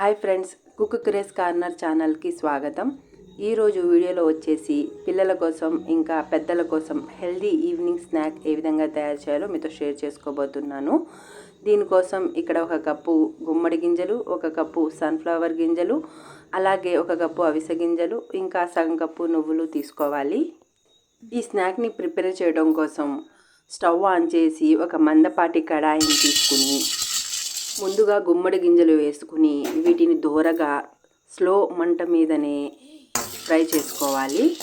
Hi friends cook craze corner ఛానల్కి స్వాగతం. ఈరోజు వీడియోలో వచ్చేసి పిల్లల కోసం ఇంకా పెద్దల కోసం హెల్దీ ఈవినింగ్ స్నాక్ ఏ విధంగా తయారు చేయాలో మీతో షేర్ చేసుకోబోతున్నాను. దీనికోసం ఇక్కడ ఒక కప్పు గుమ్మడి గింజలు ఒక కప్పు సన్ఫ్లవర్ గింజలు అలాగే ఒక కప్పు అవిసె గింజలు ఇంకా సగం కప్పు నువ్వులు తీసుకోవాలి. ఈ స్నాక్ని ప్రిపేర్ చేయడం కోసం స్టవ్ ఆన్ చేసి ఒక మందపాటి కడాయిని తీసుకుని ముందుగా గుమ్మడి గింజలు వేసుకుని వీటిని దూరగా స్లో మంట మీదనే ఫ్రై చేసుకోవాలి.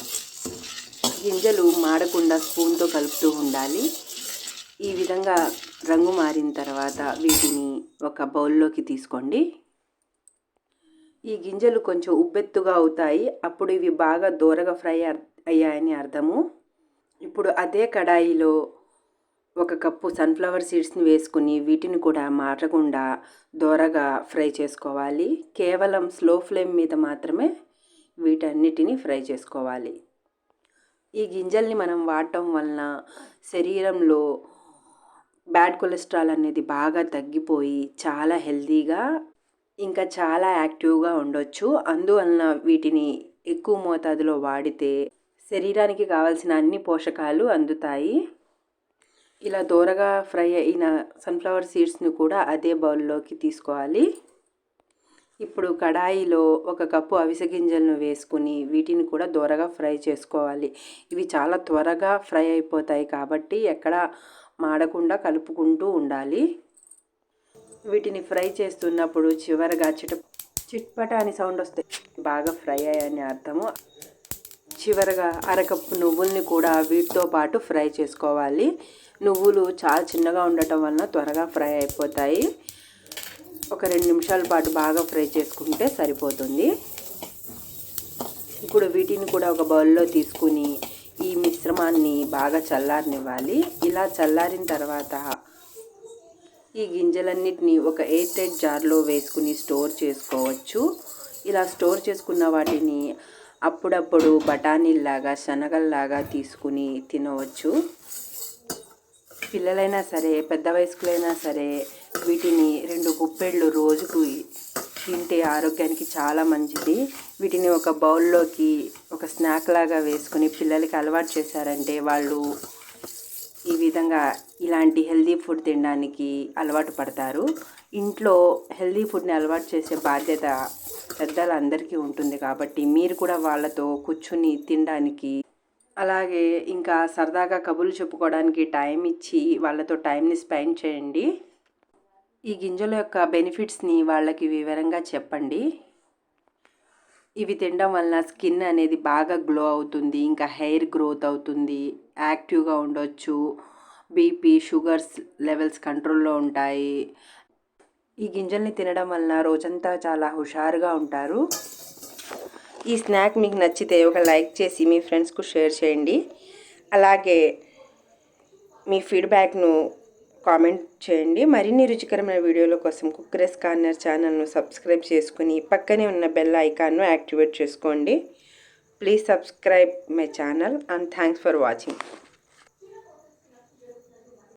గింజలు మాడకుండా స్పూన్తో కలుపుతూ ఉండాలి. ఈ విధంగా రంగు మారిన తర్వాత వీటిని ఒక బౌల్లోకి తీసుకోండి. ఈ గింజలు కొంచెం ఉబ్బెత్తుగా అవుతాయి. అప్పుడు ఇవి బాగా దూరగా ఫ్రై అయ్యాయని అర్థము. ఇప్పుడు అదే కడాయిలో ఒక కప్పు సన్ఫ్లవర్ సీడ్స్ని వేసుకుని వీటిని కూడా మారకుండా దోరగా ఫ్రై చేసుకోవాలి. కేవలం స్లో ఫ్లేమ్ మీద మాత్రమే వీటన్నిటిని ఫ్రై చేసుకోవాలి. ఈ గింజల్ని మనం వాడటం వలన శరీరంలో బ్యాడ్ కొలెస్ట్రాల్ అనేది బాగా తగ్గిపోయి చాలా హెల్తీగా ఇంకా చాలా యాక్టివ్గా ఉండొచ్చు. అందువలన వీటిని ఎక్కువ మోతాదులో వాడితే శరీరానికి కావాల్సిన అన్ని పోషకాలు అందుతాయి. ఇలా దూరగా ఫ్రై అయిన సన్ఫ్లవర్ సీడ్స్ని కూడా అదే బౌల్లోకి తీసుకోవాలి. ఇప్పుడు కడాయిలో ఒక కప్పు అవిసె గింజలను వేసుకుని వీటిని కూడా దూరగా ఫ్రై చేసుకోవాలి. ఇవి చాలా త్వరగా ఫ్రై అయిపోతాయి కాబట్టి ఎక్కడ మాడకుండా కలుపుకుంటూ ఉండాలి. వీటిని ఫ్రై చేస్తున్నప్పుడు చివరిగా చిట చిట్పట అని సౌండ్ వస్తే బాగా ఫ్రై అయ్యని అర్థము. చివరగా అరకప్పు నువ్వుల్ని కూడా వీటితో పాటు ఫ్రై చేసుకోవాలి. నువ్వులు చాలా చిన్నగా ఉండటం వలన త్వరగా ఫ్రై అయిపోతాయి. ఒక రెండు నిమిషాల పాటు బాగా ఫ్రై చేసుకుంటే సరిపోతుంది. ఇప్పుడు వీటిని కూడా ఒక బౌల్లో తీసుకుని ఈ మిశ్రమాన్ని బాగా చల్లారనివ్వాలి. ఇలా చల్లారిన తర్వాత ఈ గింజలన్నిటిని ఒక ఎయిర్ టైట్ జార్లో వేసుకుని స్టోర్ చేసుకోవచ్చు. ఇలా స్టోర్ చేసుకున్న వాటిని అప్పుడప్పుడు బఠానీల్లాగా శనగల్లాగా తీసుకుని తినవచ్చు. పిల్లలైనా సరే పెద్ద వయస్కులైనా సరే వీటిని రెండు గుప్పెళ్ళు రోజుకు తింటే ఆరోగ్యానికి చాలా మంచిది. వీటిని ఒక బౌల్లోకి ఒక స్నాక్ లాగా వేసుకుని పిల్లలకి అలవాటు చేశారంటే వాళ్ళు ఈ విధంగా ఇలాంటి హెల్దీ ఫుడ్ తినడానికి అలవాటు పడతారు. ఇంట్లో హెల్దీ ఫుడ్ని అలవాటు చేసే బాధ్యత పెద్దలందరికీ ఉంటుంది కాబట్టి మీరు కూడా వాళ్ళతో కూర్చుని తినడానికి అలాగే ఇంకా సరదాగా కబుర్లు చెప్పుకోవడానికి టైం ఇచ్చి వాళ్ళతో టైంని స్పెండ్ చేయండి. ఈ గింజల యొక్క బెనిఫిట్స్ని వాళ్ళకి వివరంగా చెప్పండి. ఇవి తినడం వలన స్కిన్ అనేది బాగా గ్లో అవుతుంది ఇంకా హెయిర్ గ్రోత్ అవుతుంది యాక్టివ్గా ఉండొచ్చు బీపీ షుగర్స్ లెవెల్స్ కంట్రోల్లో ఉంటాయి ఈ గింజల్ని తినడం వలన రోజంతా చాలా హుషారుగా ఉంటారు. ఈ స్నాక్ మీకు నచ్చితే ఒక లైక్ చేసి మీ ఫ్రెండ్స్కు షేర్ చేయండి. అలాగే మీ ఫీడ్బ్యాక్ను కామెంట్ చేయండి. మరిన్ని రుచికరమైన వీడియోల కోసం కుక్కరెస్ కార్నర్ ఛానల్ను సబ్స్క్రైబ్ చేసుకుని పక్కనే ఉన్న బెల్ ఐకాన్ను యాక్టివేట్ చేసుకోండి. Please subscribe my channel and thanks for watching.